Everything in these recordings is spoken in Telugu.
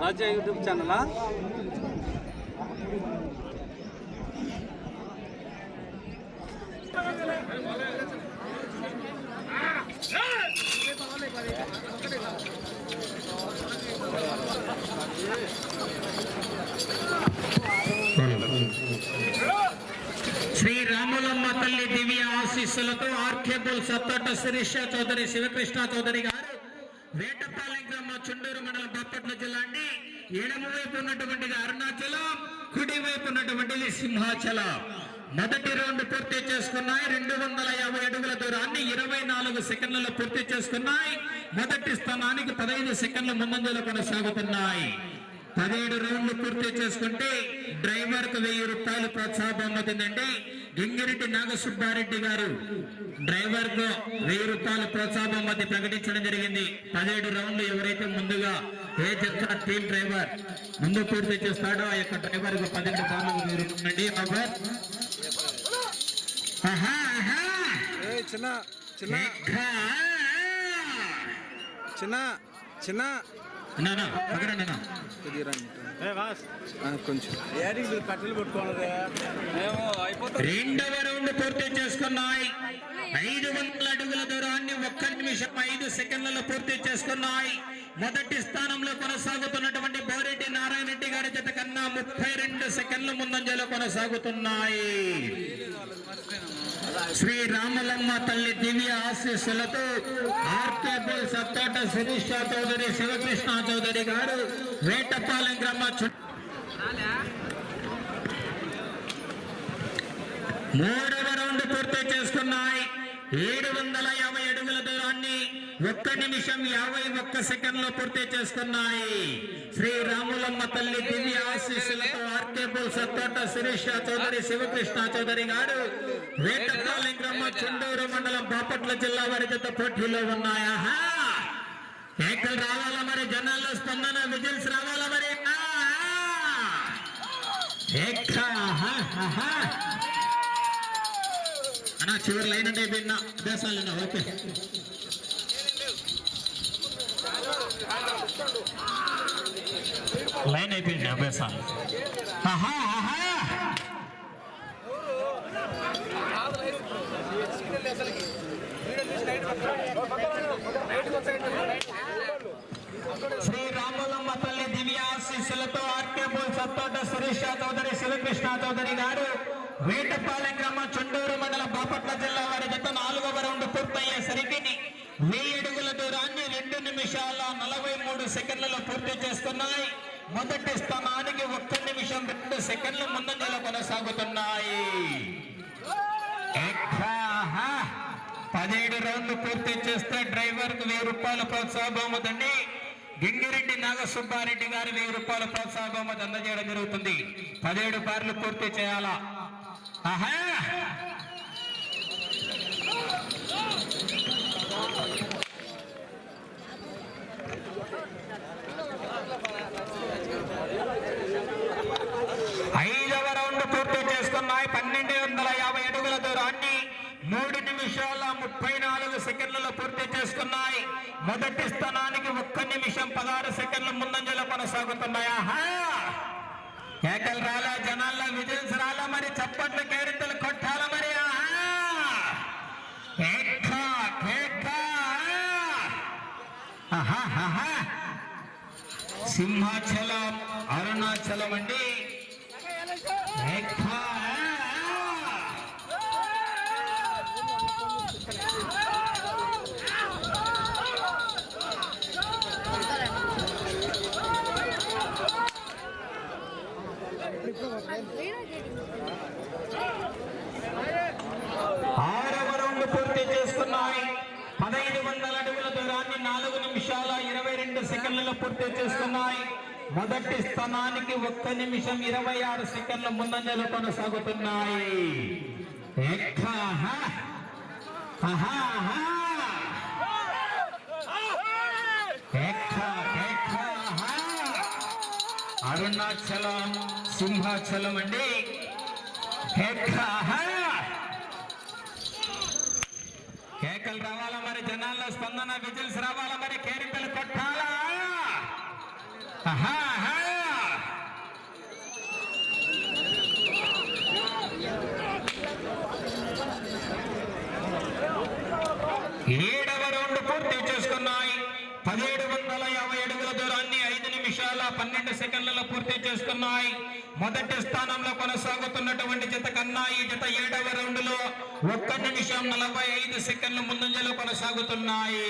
రాజా యూట్యూబ్ ఛానలా? శ్రీ రాములమ్మ తల్లి దివ్య ఆశీస్సులతో ఆర్కేబుల్ సత్తట శిరీష చౌదరి శివకృష్ణ చౌదరి గారు వేటపాలెం గ్రామ చుండూరు మండలం బాపట్ల జిల్లా అండి. ఎడమ వైపు ఉన్నటువంటిది అరుణాచలం కుడి వైపు ఉన్నటువంటిది సింహాచలం. మొదటి రౌండ్ పూర్తి చేసుకున్నాయి. రెండు వందల యాభై అడుగుల దూరాన్ని ఇరవై నాలుగు సెకండ్లలో పూర్తి చేసుకున్నాయి. మొదటి స్థానానికి పదహైదు సెకండ్ల ముందంజలు కొనసాగుతున్నాయి. పదిహేడు రౌండ్లు పూర్తి చేసుకుంటే డ్రైవర్కు వెయ్యి రూపాయలు ప్రోత్సాహం పొందుతుందండి. గింగిరెడ్డి నాగసుబ్బారెడ్డి గారు డ్రైవర్కు వెయ్యి రూపాయల ప్రోత్సాహ బహుమతి ప్రకటించడం జరిగింది. పదిహేడు రౌండ్లు ఎవరైతే ముందుగా ఏ చెప్తున్న టీం డ్రైవర్ ముందు పూర్తి చేస్తాడో ఆ యొక్క డ్రైవర్కు బాబర్ ఆహా ఆహా! ఏ చిన్న చిన్న. చిన్న చిన్న. రెండవ రౌండ్ పూర్తి చేసుకున్నాయి. ఐదు వందల అడుగుల దూరాన్ని ఒక్క నిమిషం ఐదు సెకండ్లలో పూర్తి చేసుకున్నాయి. మొదటి స్థానంలో కొనసాగుతున్నటువంటి బోరెడ్డి నారాయణ రెడ్డి గారి జత కన్నా ముప్పై రెండు సెకండ్ల ముందంజలో కొనసాగుతున్నాయి. శ్రీ రామలమ్మ తల్లి దివ్య ఆశీస్సులతో ఆర్కేబుల్ సత్తోట శిరీష చౌదరి శివకృష్ణ చౌదరి గారు వేటపాలెం గ్రామ మూడవ రౌండ్ పూర్తి చేసుకున్నాయి. ఏడు వందల యాభై అడుగుల దూరం ఒక్క నిమిషం యాభై ఒక్క సెకండ్లో పూర్తి చేసుకున్నాయి. శ్రీ రాములమ్మ తల్లి దివ్య ఆశీస్సులతో ఆర్కేపుల్ సత్తోట శిరీష చౌదరి శివకృష్ణ చౌదరి గారు వేటపాలెం చుండూరు మండలం బాపట్ల జిల్లా వారి పోటీలో ఉన్నాయా. ఏకలు రావాలా మరి? జనాల్లో స్పందన విజిల్స్ రావాలా మరి? అన్నా చివరి లైన్ అంటే అయిపోయిందా అభ్యాసాలు ఓకే. లైన్ అయిపోయింది అభ్యాసాలు శ్రీ రాములమ్మ తల్లి దివ్య ఆర్కేబుల్ సత్తోట సురేష్ చౌదరి శివకృష్ణ చౌదరి గారు వేటపాలెం గ్రామ చుండూరు మండలం బాపట్ల జిల్లా వారి జత నాలుగవ రౌండ్ పూర్తయ్యేసరికి వెయ్యి అడుగుల దూరాన్ని రెండు నిమిషాల నలభై మూడు సెకండ్లలో పూర్తి చేస్తున్నాయి. మొదటి స్థానానికి ఒక్క నిమిషం రెండు సెకండ్ల ముందంజలో కొనసాగుతున్నాయి పదిహేడు రౌండ్లు పూర్తి చేస్తే డ్రైవర్కు వెయ్యి రూపాయల ప్రోత్సాహ బహుమతండి. గింగిరెడ్డి నాగసుబ్బారెడ్డి గారి వెయ్యి రూపాయల ప్రోత్సాహ బహుమతి అందజేయడం జరుగుతుంది. పదిహేడు బార్లు పూర్తి చేయాలా? ఆహా ఐదవ రౌండ్ పూర్తి చేసుకున్నాయి పన్నెండు వందల యాభై అడుగుల దూరాన్ని మూడు నిమిషాల ముప్పై నాలుగు సెకండ్లలో పూర్తి చేసుకున్నాయి మొదటి స్థానానికి ఒక్క నిమిషం పదహారు సెకండ్ల ముందంజలో కొనసాగుతున్నాయి ఆహా! కేకలు రాలా జనాల్లో విజిల్స్ రాలా మరి చప్పట్లు కేరింతలు కొట్టాల మరి ఆహా! కేక, కేక! ఆహా, ఆహా! సింహాచలం అరుణాచలం అండి. ఆరవ రౌండ్ పూర్తి చేసుకున్నాయి పదహైదు వందల అడుగుల దూరాన్ని నాలుగు నిమిషాల ఇరవై రెండు సెకండ్లలో పూర్తి చేస్తున్నాయి మొదటి స్థానానికి ఒక్క నిమిషం ఇరవై ఆరు సెకండ్ల ముందంజలో కొనసాగుతున్నాయి. అరుణాచలం సింహాచలం అండి. ఎక్కా, విజిల్ రావాలా మరి? జనాల్లో స్పందన విజిల్స్ రావాలా మరి? కేరింతలు కొట్టాలా? ఏడవ రౌండ్ పూర్తి చేసుకున్నాయి. పదిహేడు వందల యాభై అడుగుల దూరాన్ని ఐదు నిమిషాల పన్నెండు సెకండ్లలో పూర్తి చేసుకున్నాయి. మొదటి స్థానంలో కొనసాగుతున్నటువంటి జత కన్నా ఈ జత ఏడవ రౌండ్లో ఒక్క నిమిషం నలభై ఐదు సెకండ్ల ముందంజలో కొనసాగుతున్నాయి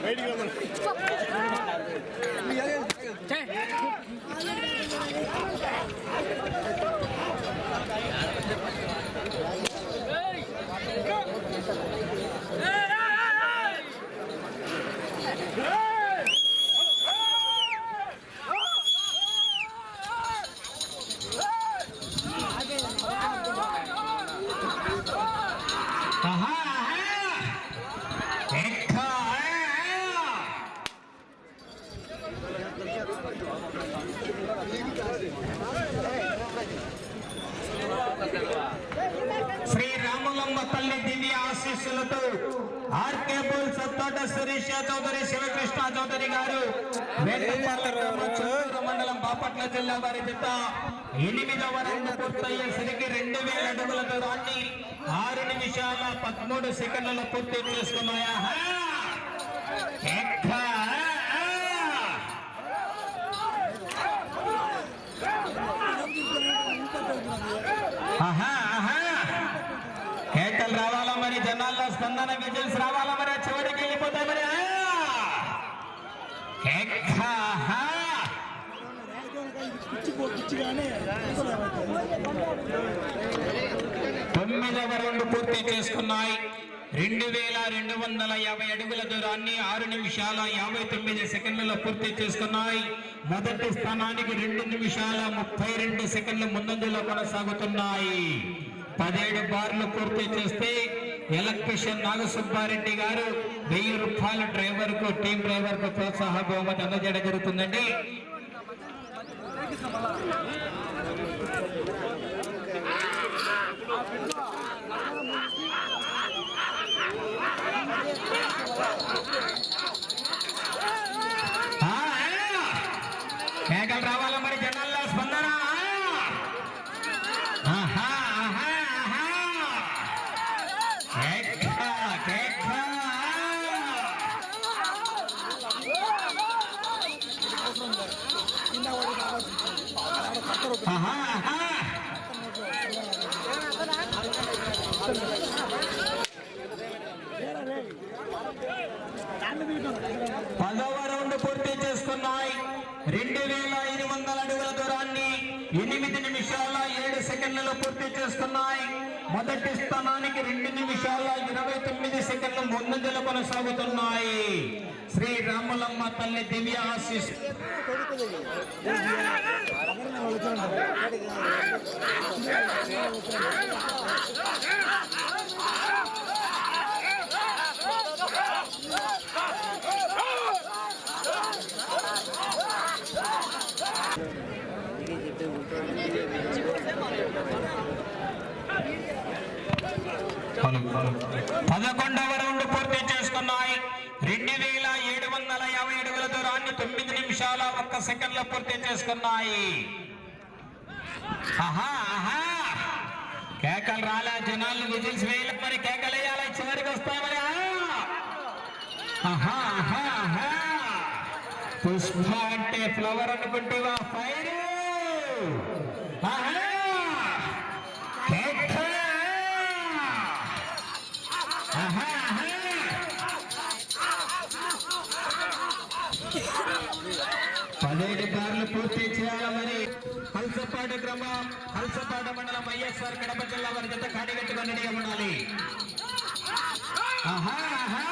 బయటికి ఆహా. ఎక్క, ఆ. శ్రీ రాములమ్మ తల్లి దివ్య ఆశీస్సులతో ఆర్కే బోల్ సత్తోట శిరీష చౌదరి శివకృష్ణ చౌదరి గారు వేటపాలెం గ్రామం, చిత్తూరు మండలం బాపట్ల జిల్లా వారి చెత్త ఎనిమిదవ రౌండ్ పూర్తయ్యేసరికి రెండు వేల అడుగుల దూరాన్ని ఆరు నిమిషాల పదమూడు సెకండ్లలో పూర్తి చేసుకున్నాయా? ఎక్క, ఆహా, ఆహా. కేకలు రావాలా మరి? జనాల్లో స్పందన విజిల్స్ రావాలా మరి? చివరికి వెళ్ళిపోతాయి మరి. ఆ! తొమ్మిదవ రౌండ్ పూర్తి చేసుకున్నాయి. రెండు వేల రెండు వందల యాభై అడుగుల దూరాన్ని ఆరు నిమిషాల యాభై తొమ్మిది సెకండ్లలో పూర్తి చేసుకున్నాయి. మొదటి స్థానానికి రెండు నిమిషాల ముప్పై రెండు సెకండ్ల ముందంజలో కొనసాగుతున్నాయి. పదిహేడు బార్లు పూర్తి చేస్తే ఎలక్ట్రిషియన్ నాగసుబ్బారెడ్డి గారు వెయ్యి రూపాయల డ్రైవర్కు టీం డ్రైవర్కు ప్రోత్సాహ బహుమతి అందజేయడం జరుగుతుందండి. Come on. వేల ఐదు వందల అడుగుల దూరాన్ని ఎనిమిది నిమిషాల ఏడు సెకండ్లలో పూర్తి చేస్తున్నాయి. మొదటి స్థానానికి రెండు నిమిషాల ఇరవై తొమ్మిది సెకండ్లు ముందంజలు కొనసాగుతున్నాయి. శ్రీ రాములమ్మ తల్లి దివ్య ఆశీస్ పదకొండవ రౌండ్ పూర్తి చేసుకున్నాయి. రెండు వేల ఏడు వందల యాభై అడుగుల దూరాన్ని తొమ్మిది నిమిషాల ఒక్క సెకండ్లో పూర్తి చేసుకున్నాయి. కేకలు రాలా జనాలు విజిల్స్ వేయాలి మరి కేకలు వేయాలి చివరికి వస్తాయి పుష్ప అంటే ఫ్లవర్ అనుకుంటేవా ఫైర్. పూర్తి చేయాలని హల్సపాడు గ్రామ హల్సపాడు మండలం వైఎస్ఆర్ కడప జిల్లా వారి జత కాడిగట్టుకొని ఉండాలి. ఆహా ఆహా.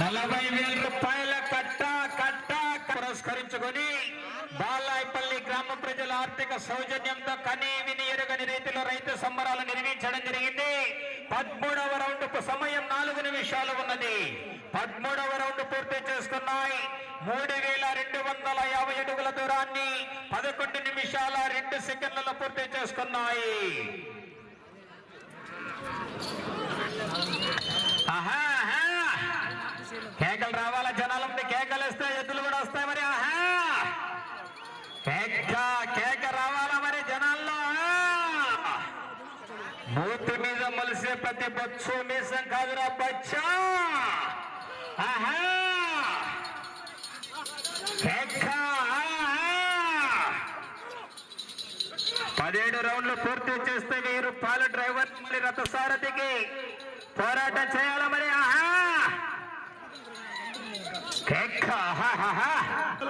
నలభై వేల రూపాయలు ఆర్థిక సౌజన్యంతో కనీ విని ఎరుగని రీతిలో రైతు సంబరాలు నిర్మించడం జరిగింది. పదమూడవ రౌండ్కు సమయం నాలుగు నిమిషాలు ఉన్నది. పదమూడవ రౌండ్ పూర్తి చేసుకున్నాయి. మూడు వేల రెండు వందల యాభై అడుగుల దూరాన్ని పదకొండు నిమిషాల రెండు సెకండ్లలో పూర్తి చేసుకున్నాయి. ఆహా ఆహా. కేకలు రావాలా జనాల ముందు కేకలు వస్తే ఎద్దులు కూడా వస్తాయి మరి ఆహా కేక కేక రావాలా మరి జనాల్లో ఆహా. మూతి మీద మలిసే ప్రతి బొచ్చు మీసం కాదురా బచ్చా! ఆహా! పదిహేడు రౌండ్లు పూర్తి చేస్తే వెయ్యి పాల డ్రైవర్ మరి రథసారథికి పోరాటం చేయాల మరి? ఆహా!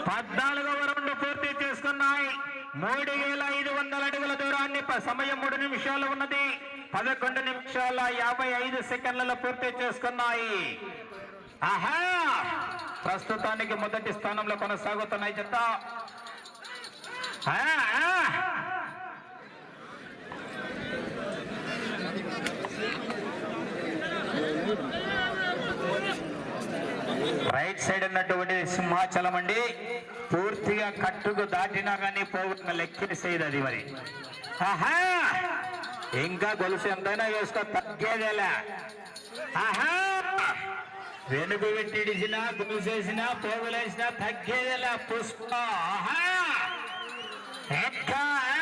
పద్నాలుగవ రౌండ్ పూర్తి చేసుకున్నాయి మూడు వేల ఐదు వందల అడుగుల దూరాన్ని సమయం మూడు నిమిషాలు ఉన్నది. పదకొండు నిమిషాల యాభై ఐదు సెకండ్లలో పూర్తి చేసుకున్నాయి. ఆహా! ప్రస్తుతానికి మొదటి స్థానంలో కొనసాగుతున్నాయి చెత్త రైట్ సైడ్ ఉన్నటువంటి సింహాచలం అండి. పూర్తిగా కట్టుకు దాటినా కానీ పోగొట్టిన లెక్కేసేది అది మరి. ఆహా! ఇంకా గొలుసు ఎంతైనా వేసుకో తగ్గేదేలా. ఆహా! వెనుక పెట్టిడిచినా గొలుసేసినా పోగులేసినా తగ్గేదేలా పుష్ప. ఆహా! ఆహా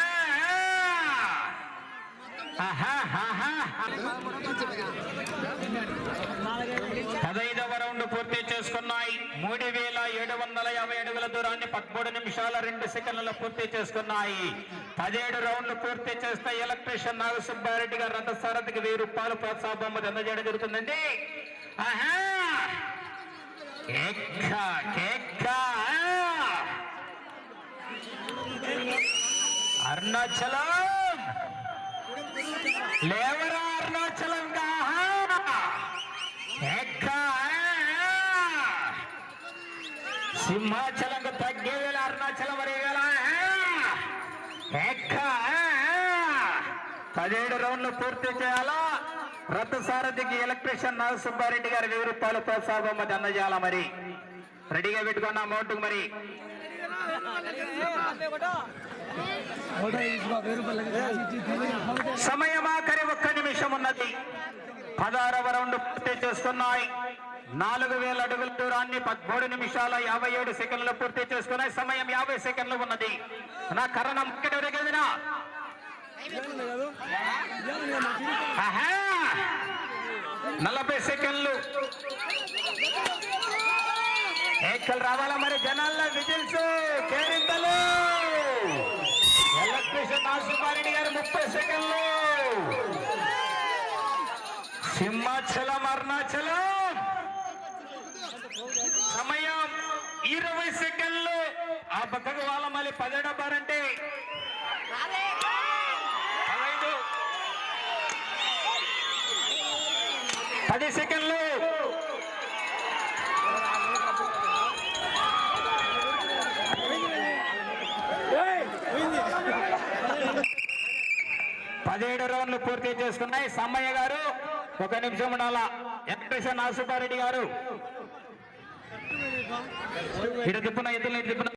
పదైదవ రౌండ్ పూర్తి చేసుకున్నాయి. మూడు వేల ఏడు వందల యాభై అడుగుల దూరాన్ని పదమూడు నిమిషాల రెండు సెకండ్లలో పూర్తి చేసుకున్నాయి. పదిహేడు రౌండ్లు పూర్తి చేస్తే ఎలక్ట్రీషియన్ నాగసుబ్బారెడ్డి గారు రథసారథికి వెయ్యి రూపాయలు ప్రోత్సాహ బొమ్మ అందజేయడం జరుగుతుందండి. ఆహా! అరుణాచలం! లేవరా అరుణాచలం సింహాచలంకు అరుణాచలం వరే ఎక్క పదిహేడు రౌండ్లు పూర్తి చేయాలా? రథ సారథికి ఎలక్ట్రీషియన్ నాగ సుబ్బారెడ్డి గారు వెయ్యి రూపాయలు ప్రోత్సాహం అది మరి? రెడీగా పెట్టుకున్న అమౌంట్ మరి. సమయం ఆఖరి ఒక్క నిమిషం ఉన్నది. పదహారవ రౌండ్ పూర్తి చేస్తున్నాయి. నాలుగు వేల అడుగుల దూరాన్ని పదమూడు నిమిషాల యాభై ఏడు సెకండ్లు పూర్తి చేసుకున్నాయి. సమయం యాభై సెకండ్లు ఉన్నది. నా కరణం ఇక్కడ నలభై సెకండ్లు. రావాలా మరి జనాల్లో? విజిల్స్ కేరింతలు. ముప్పై సెకండ్లు. సింహాచలం అరుణాచలం. సమయం ఇరవై సెకండ్లు. ఆ పక్కకు వాళ్ళ మళ్ళీ పదిహేడో బారంటే పదహైదు. పది సెకండ్ పదిహేడు రౌండ్లు పూర్తి చేసుకున్నాయి సమ్మయ్య గారు ఒక నిమిషం ఉండాలా? ఎలక్ట్రీషియన్ నాసుబారెడ్డి గారు. ఇటు తిప్పున ఇద్దరు తిప్పున.